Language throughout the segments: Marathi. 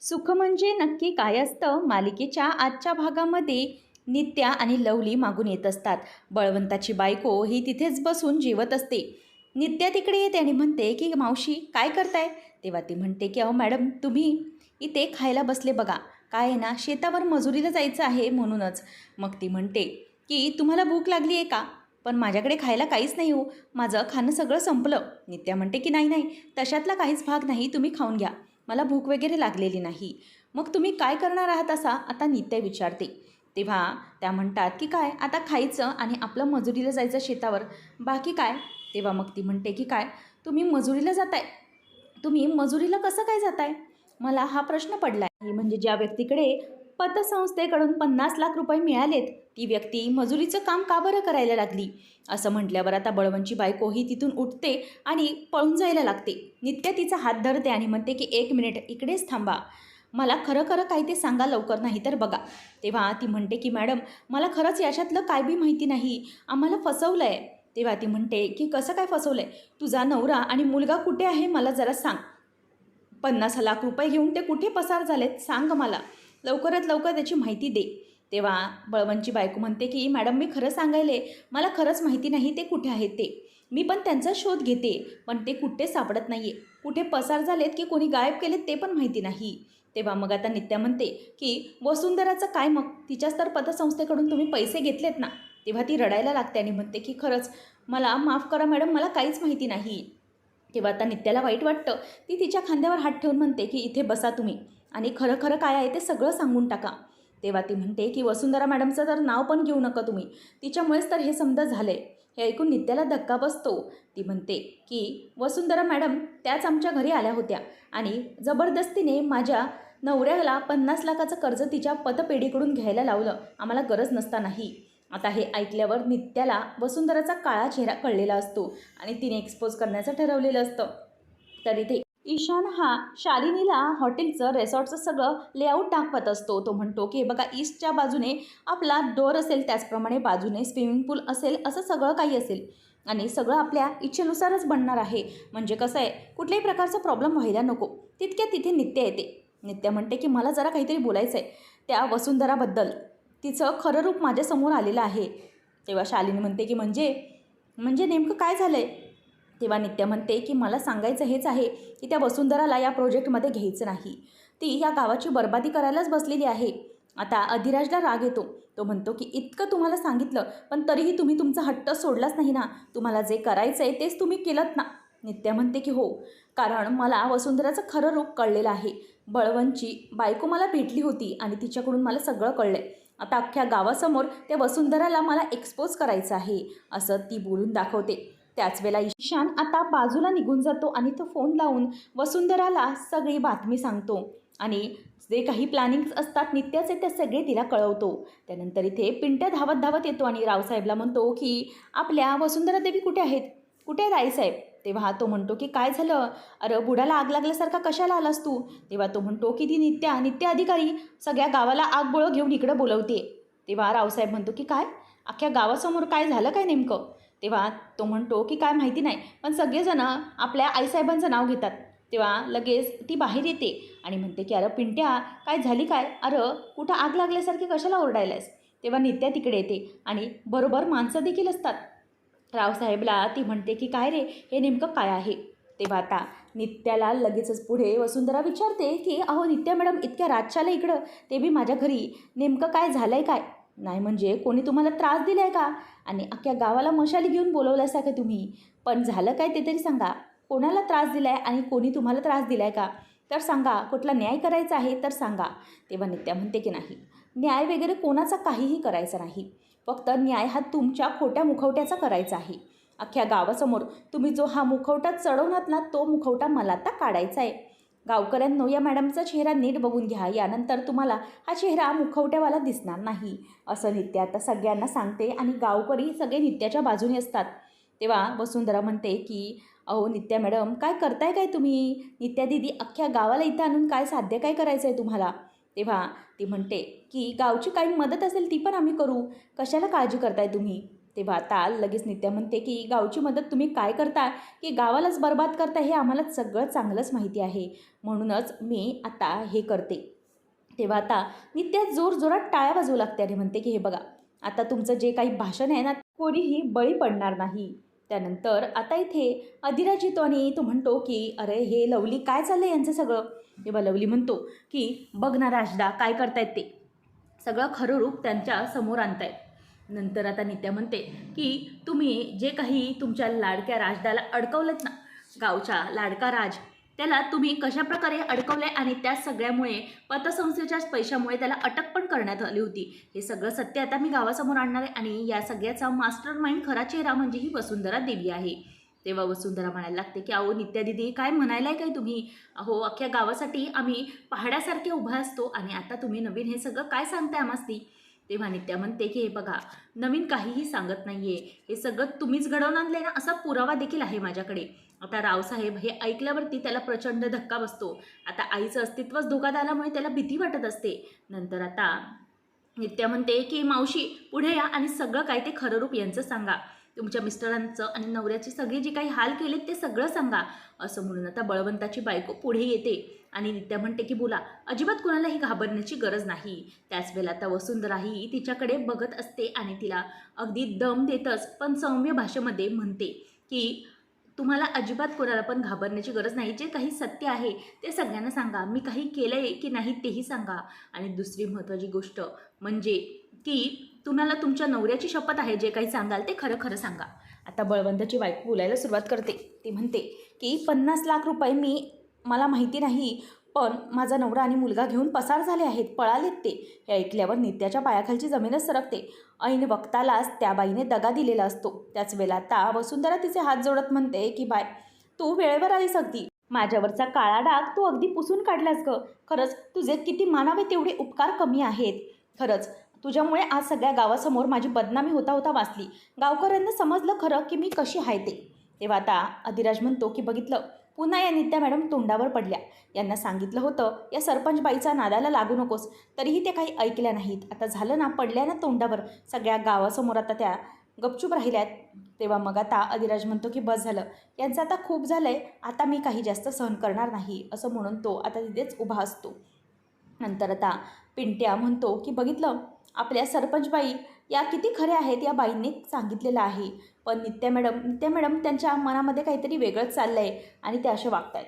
सुख म्हणजे नक्की काय असतं? मालिकेच्या आजच्या भागामध्ये नित्या आणि लवली मागून येत असतात. बळवंताची बायको ही तिथेच बसून जेवत असते. नित्या तिकडे येते आणि म्हणते की मावशी काय करताय? तेव्हा ती म्हणते की अहो मॅडम तुम्ही इथे खायला बसले बघा. काय आहे ना शेतावर मजुरीला जायचं आहे म्हणूनच. मग ती म्हणते की तुम्हाला भूक लागली आहे का? पण माझ्याकडे खायला काहीच नाही हो. माझं खाणं सगळं संपलं. नित्या म्हणते की नाही नाही. तशातला काहीच भाग नाही. तुम्ही खाऊन घ्या. मला भूक वगैरे लागलेली नाही. मग तुम्ही काय करणार आहात असा आता नित्या विचारते. तेव्हा त्या म्हणतात की काय आता खायचं आणि आपलं मजुरीला जायचं शेतावर. बाकी काय? तेव्हा मग ती म्हणते की काय तुम्ही मजुरीला जाताय. तुम्ही मजुरीला कसं काय जाताय? मला हा प्रश्न पडला आहे म्हणजे ज्या व्यक्तीकडे पतसंस्थेकडून पन्नास लाख रुपये मिळालेत. ती व्यक्ती मजुरीचं काम का बरं करायला लागली? असं म्हटल्यावर आता बळवंतची बायको ही तिथून उठते आणि पळून जायला लागते. नित्य तिचा हात धरते आणि म्हणते की एक मिनिट इकडेच थांबा. मला खरं खरं काय ते सांगा लवकर नाही तर बघा. तेव्हा ती म्हणते की मॅडम मला खरंच याच्यातलं काय बी माहिती नाही. आम्हाला फसवलं आहे तेव्हा ती म्हणते की कसं काय फसवलं आहे तुझा नवरा आणि मुलगा कुठे आहे? मला जरा सांग. पन्नास लाख रुपये घेऊन ते कुठे पसार झालेत? सांग मला. लवकरात लवकर त्याची माहिती दे. तेव्हा बळवंची बायको म्हणते की मॅडम मी खरं सांगायले. मला खरंच माहिती नाही ते कुठे आहेत ते. मी पण त्यांचा शोध घेते पण ते कुठे सापडत नाही आहे कुठे पसार झालेत की कोणी गायब केलेत ते पण माहिती नाही. तेव्हा मग आता नित्या म्हणते की वसुंधराचं काय मग? तिच्याच तर पतसंस्थेकडून तुम्ही पैसे घेतलेत ना. तेव्हा ती रडायला लागते आणि म्हणते की खरंच मला माफ करा मॅडम मला काहीच माहिती नाही. तेव्हा आता नित्याला वाईट वाटतं. ती तिच्या खांद्यावर हात ठेवून म्हणते की इथे बसा तुम्ही. आणि खरं खरं काय आहे ते सगळं सांगून टाका. तेव्हा ती म्हणते की वसुंधरा मॅडमचं तर नाव पण घेऊ नका तुम्ही. तिच्यामुळेच तर हे समजा झालं. आहे हे ऐकून नित्याला धक्का बसतो. ती म्हणते की वसुंधरा मॅडम त्याच आमच्या घरी आल्या होत्या आणि जबरदस्तीने माझ्या नवऱ्याला पन्नास लाखाचं कर्ज तिच्या पतपेढीकडून घ्यायला लावलं. आम्हाला गरज नसतानाही. आता हे ऐकल्यावर नित्याला वसुंधराचा काळा चेहरा कळलेला असतो आणि तिने एक्सपोज करण्याचं ठरवलेलं असतं. तर इथे ईशान हा शालिनीला हॉटेलचं रेसॉर्टचं सगळं लेआउट दाखवत असतो. तो म्हणतो की हे बघा ईस्टच्या बाजूने आपला डोर असेल त्याचप्रमाणे बाजूने स्विमिंग पूल असेल असं सगळं काही असेल. आणि सगळं आपल्या इच्छेनुसारच बनणार आहे. म्हणजे कसं आहे कुठल्याही प्रकारचा प्रॉब्लेम व्हायला नको. तितक्या तिथे नित्य येते. नित्य म्हणते की मला जरा काहीतरी बोलायचं आहे त्या वसुंधराबद्दल. तिचं खरं रूप माझ्यासमोर आलेलं आहे. तेव्हा शालिनी म्हणते की म्हणजे म्हणजे नेमकं काय झालं आहे तेव्हा नित्या म्हणते की मला सांगायचं हेच आहे की त्या वसुंधराला या प्रोजेक्टमध्ये घ्यायचं नाही. ती या गावाची बर्बादी करायलाच बसलेली आहे. आता अधिराजला राग येतो. तो म्हणतो की इतकं तुम्हाला सांगितलं पण तरीही तुम्ही तुमचा हट्ट सोडलाच नाही ना. तुम्हाला जे करायचं आहे तेच तुम्ही केलं ना. नित्या म्हणते की हो. कारण मला वसुंधराचं खरं रूप कळलेलं आहे. बळवंची बायको मला भेटली होती आणि तिच्याकडून मला सगळं कळलं आहे आता अख्ख्या गावासमोर त्या वसुंधराला मला एक्सपोज करायचं आहे. असं ती बोलून दाखवते. त्याच वेळेला ईशान आता बाजूला निघून जातो आणि तो फोन लावून वसुंधराला सगळी बातमी सांगतो. आणि जे काही प्लॅनिंग्स असतात नित्याचे ते सगळे तिला कळवतो. त्यानंतर इथे पिंट्या धावत धावत येतो आणि रावसाहेबला म्हणतो की आपल्या वसुंधरा देवी कुठे आहेत? कुठे आहे रायसाहेब तेव्हा तो म्हणतो की काय झालं? अरे बुडाला आग लागल्यासारखा कशाला आलास तू? तेव्हा तो म्हणतो की ती नित्या नित्य अधिकारी सगळ्या गावाला आग बोळं घेऊन इकडं बोलवते. तेव्हा रावसाहेब म्हणतो की काय? अख्ख्या गावासमोर काय झालं काय नेमकं? तेव्हा तो म्हणतो की काय माहिती नाही पण सगळेजणं आपल्या आईसाहेबांचं नाव घेतात. तेव्हा लगेच ती बाहेर येते आणि म्हणते की अरे पिंट्या काय झाली काय? अरे कुठं आग लागल्यासारखी कशाला ओरडायलास तेव्हा नित्या तिकडे येते आणि बरोबर माणसं देखील असतात. रावसाहेबला ती म्हणते की काय रे हे नेमकं काय आहे? तेव्हा आता नित्याला लगेचच पुढे वसुंधरा विचारते की अहो नित्या मॅडम इतक्या रातच्याला इकडं ते बी माझ्या घरी नेमकं काय झालं आहे काय? नाही म्हणजे कोणी तुम्हाला त्रास दिला आहे का? आणि अख्ख्या गावाला मशाली घेऊन बोलवल्यासा का तुम्ही? पण झालं काय ते तरी सांगा. कोणाला त्रास दिला आहे आणि कोणी तुम्हाला त्रास दिला आहे का? तर सांगा. कुठला न्याय करायचा आहे तर सांगा. तेव्हा नित्या म्हणते की नाही न्याय वगैरे कोणाचा काहीही करायचा नाही. फक्त न्याय हा तुमच्या खोट्या मुखवट्याचा करायचा आहे. अख्ख्या गावासमोर तुम्ही जो हा मुखवटा चढवणार ना तो मुखवटा मला आता काढायचा आहे. गावकऱ्यांनो या मॅडमचा चेहरा नीट बघून घ्या. यानंतर तुम्हाला हा चेहरा मुखवट्यावाला दिसणार नाही असं नित्या आता सगळ्यांना सांगते आणि गावकरी सगळे नित्याच्या बाजूने असतात. तेव्हा वसुंधरा म्हणते की अहो नित्या मॅडम काय करताय काय तुम्ही? नित्या दिदी अख्ख्या गावाला इथं आणून काय साध्य काय करायचं आहे तुम्हाला? तेव्हा ती म्हणते की गावची काही मदत असेल ती पण आम्ही करू. कशाला काळजी करताय तुम्ही? तेव्हा आता लगेच नित्या म्हणते की गावची मदत तुम्ही काय करता? की गावालाच बर्बाद करता हे आम्हाला सगळं चांगलंच माहिती आहे. म्हणूनच मी आता हे करते. तेव्हा आता नित्या जोर जोरात टाळ्या वाजवू लागते आणि म्हणते की हे बघा आता तुमचं जे काही भाषण आहे ना कोणीही बळी पडणार नाही. त्यानंतर आता इथे अधिराज येतो आणि तो म्हणतो की अरे हे लवली काय चाललं आहे यांचं सगळं? तेव्हा लवली म्हणतो की बघ ना राजदा काय करतायत ते? सगळं खरं रूप त्यांच्यासमोर आणतायत. नंतर आता नित्या म्हणते की तुम्ही जे काही तुमच्या लाडक्या राजदाला अडकवलं ना गावच्या लाडका राज त्याला तुम्ही कशाप्रकारे अडकवले आणि त्या सगळ्यामुळे पतसंस्थेच्याच पैशामुळे त्याला अटक पण करण्यात आली होती. हे सगळं सत्य आता मी गावासमोर आणणार आहे आणि या सगळ्याचा मास्टर माइंड खरा चेहरा म्हणजे ही वसुंधरा देवी आहे. तेव्हा वसुंधरा म्हणायला लागते की अहो नित्या दिदी काय म्हणायलाय काय तुम्ही? अहो अख्ख्या गावासाठी आम्ही पहाड्यासारखे उभा असतो आणि आता तुम्ही नवीन हे सगळं काय सांगताय आम्हास तेव्हा नित्या म्हणते की हे बघा. नवीन काहीही सांगत नाहीये. हे सगळं तुम्हीच घडवून आणले ना असा पुरावा देखील आहे माझ्याकडे. आता रावसाहेब हे ऐकल्यावरती त्याला प्रचंड धक्का बसतो. आता आईचं अस्तित्वच धोका आल्यामुळे त्याला भीती वाटत असते. नंतर आता नित्या म्हणते की मावशी पुढे या आणि सगळं काय ते खरं रूप यांचं सांगा. तुमच्या मिस्टरांचं आणि नवऱ्याची सगळी जी काही हाल केलेत ते सगळं सांगा असं म्हणून आता बळवंताची बायको पुढे येते. आणि नित्या म्हणते की बोला अजिबात कोणालाही घाबरण्याची गरज नाही. त्याच वेळेला आता वसुंधराही तिच्याकडे बघत असते आणि तिला अगदी दम देतच पण सौम्य भाषेमध्ये म्हणते की तुम्हाला अजिबात कोणाला पण घाबरण्याची गरज नाही. जे काही सत्य आहे ते सगळ्यांना सांगा. मी काही केलं आहे की नाही तेही सांगा. आणि दुसरी महत्त्वाची गोष्ट म्हणजे की तुम्हाला तुमच्या नवऱ्याची शपथ आहे जे काही सांगाल ते खरं खरं सांगा. आता बळवंताची बायको बोलायला सुरुवात करते. ती म्हणते की पन्नास लाख रुपये मी मला माहिती नाही पण माझा नवरा आणि मुलगा घेऊन पसार झाले आहेत पळालेत ते. हे ऐकल्यावर नित्याच्या पायाखालची जमीनच सरकते. ऐन वक्तालाच त्या बाईने दगा दिलेला असतो. त्याच वेळेला आता वसुंधरा तिचे हात जोडत म्हणते की बाय तू वेळेवर आलीस अगदी. माझ्यावरचा काळा डाग तू अगदी पुसून काढलास ग. खरंच तुझे किती मानावे तेवढे उपकार कमी आहेत. खरंच तुझ्यामुळे आज सगळ्या गावासमोर माझी बदनामी होता होता वाचली. गावकऱ्यांना समजलं खरं की मी कशी आहे ते. तेव्हा आता अधिराज म्हणतो की बघितलं पुन्हा या नित्या मॅडम तोंडावर पडल्या. यांना सांगितलं होतं या सरपंचबाईचा नादाला लागू नकोस. तरीही ते काही ऐकल्या नाहीत. आता झालं ना पडल्या ना तोंडावर. सगळ्या गावासमोर आता त्या गपचूप राहिल्यात. तेव्हा मग आता अधिराज म्हणतो की बस झालं. यांचं आता खूप झालं आहे आता मी काही जास्त सहन करणार नाही. असं म्हणून तो आता तिथेच उभा असतो. नंतर आता पिंट्या म्हणतो की बघितलं आपल्या सरपंचबाई या किती खऱ्या आहेत या बाईंनी सांगितलेलं आहे. पण नित्या मॅडम नित्या मॅडम त्यांच्या मनामध्ये काहीतरी वेगळंच चाललं आहे आणि ते असे वागत आहेत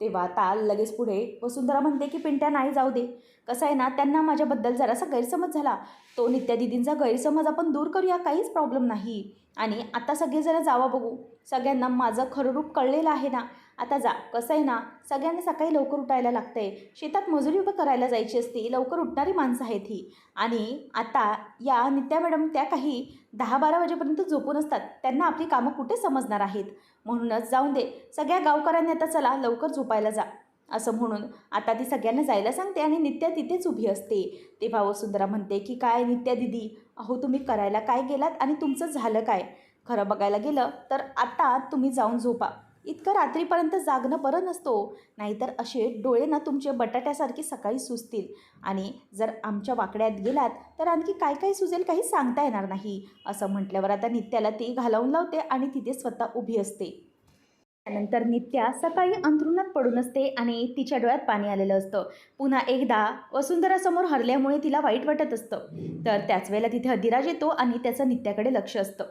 तेव्हा आता लगेच पुढे वसुंधरा म्हणते की पिंट्या नाही जाऊ दे. कसं आहे ना त्यांना माझ्याबद्दल जरासा गैरसमज झाला. तो नित्या दिदींचा गैरसमज आपण दूर करूया काहीच प्रॉब्लेम नाही. आणि आता सगळे जरा जावा बघू. सगळ्यांना माझं खरं रूप कळलेलं आहे ना आता जा. कसं आहे ना सगळ्यांना सकाळी लवकर उठायला लागतंय. शेतात मजुरी उभं करायला जायची असती लवकर उठणारी माणसं आहेत ही. आणि आता या नित्या मॅडम त्या काही दहा बारा वाजेपर्यंत झोपून असतात. त्यांना आपली कामं कुठे समजणार आहेत? म्हणूनच जाऊन दे. सगळ्या गावकऱ्यांनी आता चला लवकर झोपायला जा. असं म्हणून आता ती सगळ्यांना जायला सांगते आणि नित्या तिथेच उभी असते. तेव्हा वसुंधरा म्हणते की काय नित्या दिदी? अहो तुम्ही करायला काय गेलात आणि तुमचं झालं काय? खरं बघायला गेलं तर आता तुम्ही जाऊन झोपा. इतकं रात्रीपर्यंत जागणं बरं नसतो. नाहीतर असे डोळे ना तुमचे बटाट्यासारखे सकाळी सुचतील आणि जर आमच्या वाकड्यात गेलात तर आणखी काय काय सुचेल काही सांगता येणार नाही असं म्हटल्यावर आता नित्याला ती घालवून लावते आणि तिथे स्वतः उभी असते. त्यानंतर नित्या सकाळी अंथरुणात पडून असते आणि तिच्या डोळ्यात पाणी आलेलं असतं. पुन्हा एकदा वसुंधरासमोर हरल्यामुळे तिला वाईट वाटत असतं. तर त्याच वेळेला तिथे अधिराज येतो आणि त्याचं नित्याकडे लक्ष असतं.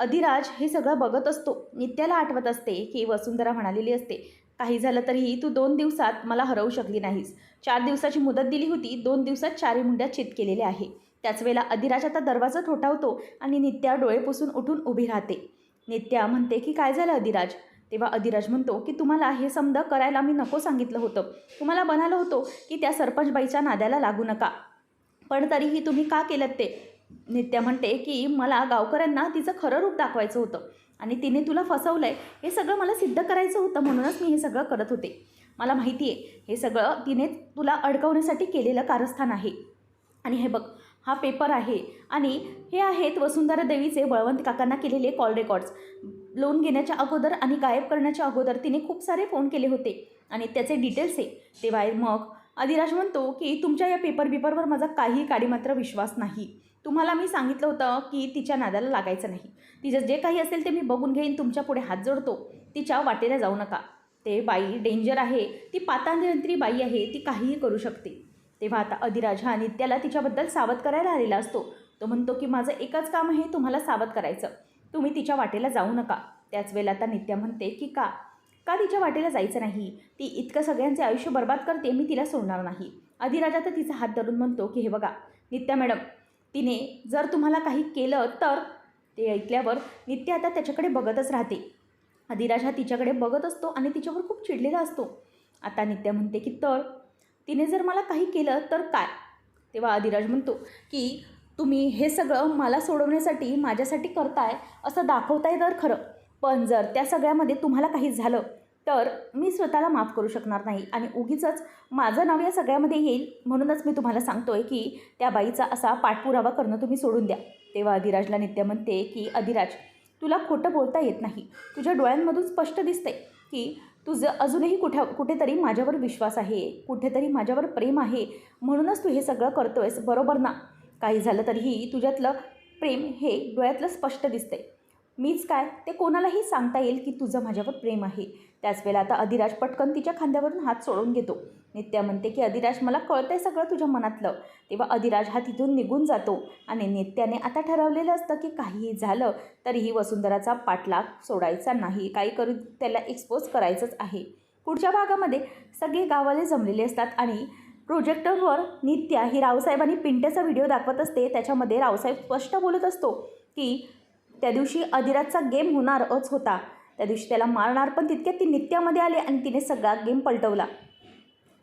अधिराज हे सगळं बघत असतो. नित्याला आठवत असते की वसुंधरा म्हणालेली असते काही झालं तरीही तू दोन दिवसात मला हरवू शकली नाहीस. चार दिवसाची मुदत दिली होती दोन दिवसात चारी मुंड्या चित केलेल्या आहे. त्याच वेळेला अधिराज आता दरवाजा ठोठावतो आणि नित्या डोळे पुसून उठून उभी राहते. नित्या म्हणते की काय झालं अधिराज? तेव्हा अधिराज म्हणतो की तुम्हाला हे समद करायला मी नको सांगितलं होतं. तुम्हाला बनालं होतो की त्या सरपंचबाईच्या नाद्याला लागू नका. पण तरीही तुम्ही का केलं ते? नित्या म्हणते की मला गावकऱ्यांना तिचं खरं रूप दाखवायचं होतं आणि तिने तुला फसवलं आहे हे सगळं मला सिद्ध करायचं होतं म्हणूनच मी हे सगळं करत होते. मला माहिती आहे हे सगळं तिने तुला अडकवण्यासाठी केलेलं कारस्थान आहे. आणि हे बघ हा पेपर आहे आणि हे आहेत वसुंधरा देवीचे बळवंत काकांना केलेले कॉल रेकॉर्ड्स लोन घेण्याच्या अगोदर आणि गायब करण्याच्या अगोदर तिने खूप सारे फोन केले होते. आणि त्याचे डिटेल्स आहे. तेव्हा मग अधिराज म्हणतो की तुमच्या या पेपर बिपरवर माझा काही काडीमात्र विश्वास नाही. तुम्हाला मी सांगितलं होतं की तिच्या नादाला लागायचं नाही. तिचं जे काही असेल ते मी बघून घेईन तुमच्यापुढे हात जोडतो. तिच्या वाटेला जाऊ नका. ते बाई डेंजर आहे ती पातांतरी बाई आहे ती काहीही करू शकते. तेव्हा आता अधिराज हा नित्याला तिच्याबद्दल सावध करायला आलेला असतो. तो म्हणतो की माझं एकच काम आहे तुम्हाला सावध करायचं. तुम्ही तिच्या वाटेला जाऊ नका. त्याच वेळेला आता नित्या म्हणते की का? का तिच्या वाटेला जायचं नाही? ती इतकं सगळ्यांचे आयुष्य बर्बाद करते मी तिला सोडणार नाही. अधिराजा तर तिचा हात धरून म्हणतो की हे बघा नित्या मॅडम तिने जर तुम्हाला काही केलं तर ते ऐकल्यावर नित्य आता त्याच्याकडे बघतच राहते. अधिराज हा तिच्याकडे बघत असतो आणि तिच्यावर खूप चिडलेला असतो. आता नित्या म्हणते की तर तिने जर मला काही केलं तर काय? तेव्हा अधिराज म्हणतो की तुम्ही हे सगळं मला सोडवण्यासाठी माझ्यासाठी करताय असं दाखवताय तर खरं. पण जर त्या सगळ्यामध्ये तुम्हाला काही झालं तर मी स्वतःला माफ करू शकणार नाही आणि उगीच माझं नाव या सगळ्यामध्ये येईल म्हणूनच मी तुम्हाला सांगतो आहे की त्या बाईचा असा पाठपुरावा करणं तुम्ही सोडून द्या. तेव्हा अधिराजला नित्य म्हणते की अधिराज तुला खोटं बोलता येत नाही. तुझ्या डोळ्यांमधून स्पष्ट दिसते की तुझं अजूनही कुठे कुठेतरी माझ्यावर विश्वास आहे कुठेतरी माझ्यावर प्रेम आहे. म्हणूनच तू हे सगळं करतोयस. बरोबर ना? काही झालं तरीही तुझ्यातलं प्रेम हे डोळ्यातलं स्पष्ट दिसते मीच काय? ते कोणालाही सांगता येईल की तुझं माझ्यावर प्रेम आहे. त्याच वेळेला आता अधिराज पटकन तिच्या खांद्यावरून हात सोडून घेतो. नित्या म्हणते की अधिराज मला कळतंय सगळं तुझ्या मनातलं. तेव्हा अधिराज हा तिथून निघून जातो आणि नित्याने आता ठरवलेलं असतं की काहीही झालं तरीही वसुंधराचा पाठलाग सोडायचा नाही. काही करून त्याला एक्सपोज करायचंच आहे. पुढच्या भागामध्ये सगळे गावाले जमलेले असतात आणि प्रोजेक्टरवर नित्या ही रावसाहेबांनी पिंट्याचा व्हिडिओ दाखवत असते. त्याच्यामध्ये रावसाहेब स्पष्ट बोलत असतो की त्या दिवशी अधिराजचा गेम होणारच होता. त्या दिवशी त्याला मारणार पण तितक्यात ती नित्यामध्ये आली आणि तिने सगळा गेम पलटवला.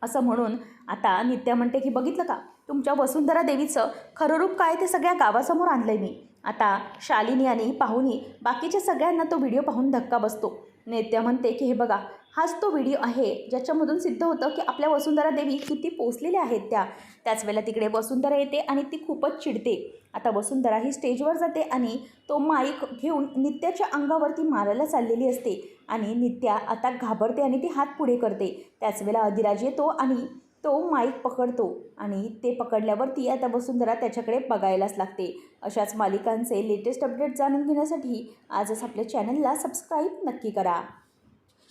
असं म्हणून आता नित्या म्हणते की बघितलं का? तुमच्या वसुंधरा देवीचं खरं रूप काय ते सगळ्या गावासमोर आणलं आहे मी. आता शालिनी आणि पाहुणी बाकीच्या सगळ्यांना तो व्हिडिओ पाहून धक्का बसतो. नेत्या म्हणते की हे बघा हाच तो व्हिडिओ आहे ज्याच्यामधून सिद्ध होतं की आपल्या वसुंधरा देवी किती पोचलेल्या आहेत त्या. त्याच वेळेला तिकडे वसुंधरा येते आणि ती खूपच चिडते. आता वसुंधरा ही स्टेजवर जाते आणि तो माईक घेऊन नित्याच्या अंगावरती मारायला चाललेली असते आणि नित्या आता घाबरते आणि ती हात पुढे करते. त्याच वेळेला अधिराज येतो आणि तो माईक पकडतो आणि ते पकडल्यावरती आता वसुंधरा त्याच्याकडे बघायलाच लागते. अशाच मालिकांचे लेटेस्ट अपडेट जाणून घेण्यासाठी आजच आपल्या चॅनलला सबस्क्राईब नक्की करा.